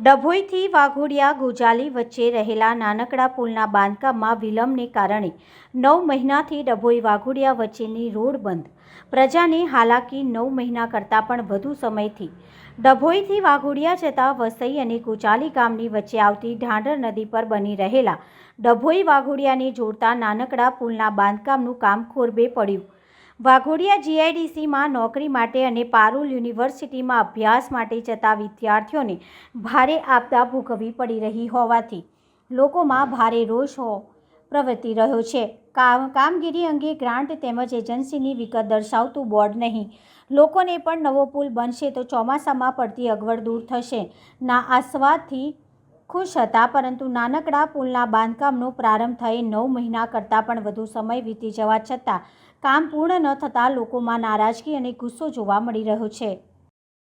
ડભોઈથી વાઘોડિયા ગોજાલી વચ્ચે રહેલા નાનકડા પુલના બાંધકામમાં વિલંબને કારણે નવ મહિનાથી ડભોઈ વાઘોડિયા વચ્ચેની રોડ બંધ. પ્રજાને હાલાકી નવ મહિના કરતાં પણ વધુ સમયથી ડભોઈથી વાઘોડિયા જતા વસઈ અને ગોચાલી ગામની વચ્ચે આવતી ઢાંઢર નદી પર બની રહેલા ડભોઈ વાઘોડિયાને જોડતા નાનકડા પુલના બાંધકામનું કામ ખોરબે પડ્યું. વાઘોડિયા જીઆઈડીસીમાં નોકરી માટે અને પારુલ યુનિવર્સિટીમાં અભ્યાસ માટે જતા વિદ્યાર્થીઓને ભારે આપદા ભોગવવી પડી રહી હોવાથી લોકોમાં ભારે રોષ પ્રવર્તી રહ્યો છે. કામ, કામગીરી અંગે ગ્રાન્ટ તેમજ એજન્સીની વિગત દર્શાવતું બોર્ડ નહીં. લોકોને પણ નવો પુલ બનશે તો ચોમાસામાં પડતી અગવડ દૂર થશે. ના આસ્વાદથી ખુશ હતા, પરંતુ નાનકડા પુલના બાંધકામનો પ્રારંભ થઈ નવ મહિના કરતાં પણ વધુ સમય વીતી જવા છતાં કામ પૂર્ણ ન થતાં લોકોમાં નારાજગી અને ગુસ્સો જોવા મળી રહ્યો છે.